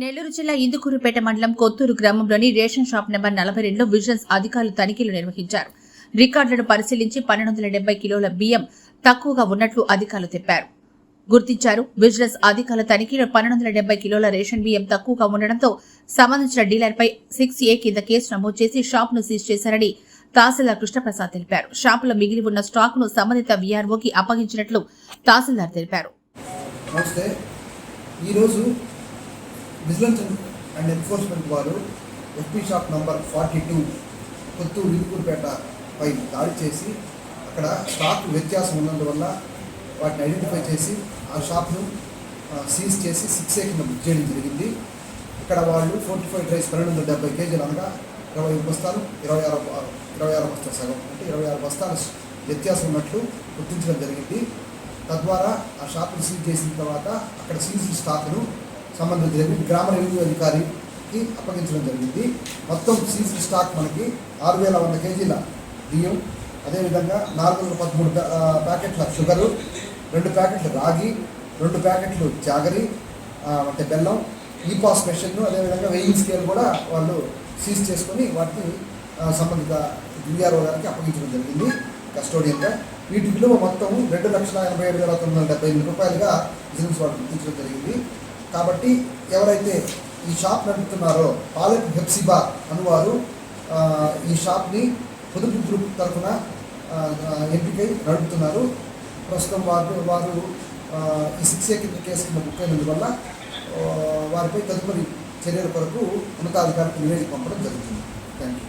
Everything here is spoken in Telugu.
నెల్లూరు జిల్లా ఇందుకూరుపేట మండలం కొత్తూరు గ్రామంలోని రేషన్ షాప్ నెంబర్ నలభై రెండులో విజిలెన్స్ అధికారులు తనిఖీలు నిర్వహించారు. రికార్డులను పరిశీలించి పన్నెండు వందల డెబ్బై కిలోల బియ్యం తక్కువగా ఉన్నట్లు అధికారులు తెలిపారు. గుర్తించారు విజిలెన్స్ అధికారుల తనిఖీలో పన్నెండు వందల డెబ్బై కిలోల రేషన్ బియ్యం తక్కువగా ఉండడంతో సంబంధించిన డీలర్పై సిక్స్ ఏ కింద కేసు నమోదు చేసి షాప్ను సీజ్ చేశారని తహసీల్దార్ కృష్ణప్రసాద్ తెలిపారు. షాపులో మిగిలి ఉన్న స్టాక్ను సంబంధిత వీఆర్ఓకి అప్పగించినట్లు తహసీల్దార్ తెలిపారు. ఈరోజు విజిలెన్స్ అండ్ ఎన్ఫోర్స్మెంట్ వారు FP shop number forty two Kothuru Irukurupeta పై దాడి చేసి అక్కడ స్టాక్ వ్యత్యాసం ఉన్నందువల్ల వాటిని ఐడెంటిఫై చేసి ఆ షాప్ను సీజ్ చేసి సిక్స్ ఏ కింద బుక్ చేయడం జరిగింది. ఇక్కడ వాళ్ళు ఫోర్టీ ఫైవ్ రైస్ పన్నెండు వందల డెబ్బై కేజీలు అనగా ఇరవై ఐదు బస్తాలు ఇరవై ఆరు ఇరవై ఆరు బస్తాలు సగం అంటే ఇరవై ఆరు బస్తాలు వ్యత్యాసం ఉన్నట్లు గుర్తించడం జరిగింది. తద్వారా ఆ షాప్ను సీజ్ చేసిన తర్వాత అక్కడ సీజ్ స్టాక్ను సంబంధం జరిగింది గ్రామ రెవెన్యూ అధికారికి అప్పగించడం జరిగింది. మొత్తం సీజ్ స్టాక్ మనకి ఆరు వేల వంద కేజీల బియ్యం అదేవిధంగా నాలుగు వందల పదమూడు ప్యాకెట్ల షుగరు రెండు ప్యాకెట్లు రాగి రెండు ప్యాకెట్లు జాగరి అంటే బెల్లం ఈ పాస్ మెషిన్ అదేవిధంగా వెయింగ్ స్కేల్ కూడా వాళ్ళు సీజ్ చేసుకొని వాటిని సంబంధిత డిఆర్ఓ గారికి అప్పగించడం జరిగింది కస్టోడియన్గా. వీటి విలువ మొత్తం రెండు లక్షల ఎనభై ఏడు వేల తొమ్మిది వందల డెబ్బై ఎనిమిది రూపాయలుగా బిజినెస్ వాళ్ళు గుర్తించడం జరిగింది. కాబట్టి ఎవరైతే ఈ షాప్ నడుపుతున్నారో పాలక్ హెప్సిబా అనువారు ఈ షాప్ని పొదుపు గ్రూప్ తరఫున ఎంపికై నడుపుతున్నారు. ప్రస్తుతం వారు వారు ఈ సిక్స్ ఏ కింద కేసు కింద బుక్ అయినందువల్ల వారిపై తదుపరి చర్యల కొరకు ఉన్నతాధికారులకు నివేదిక పంపడం జరుగుతుంది. Thank you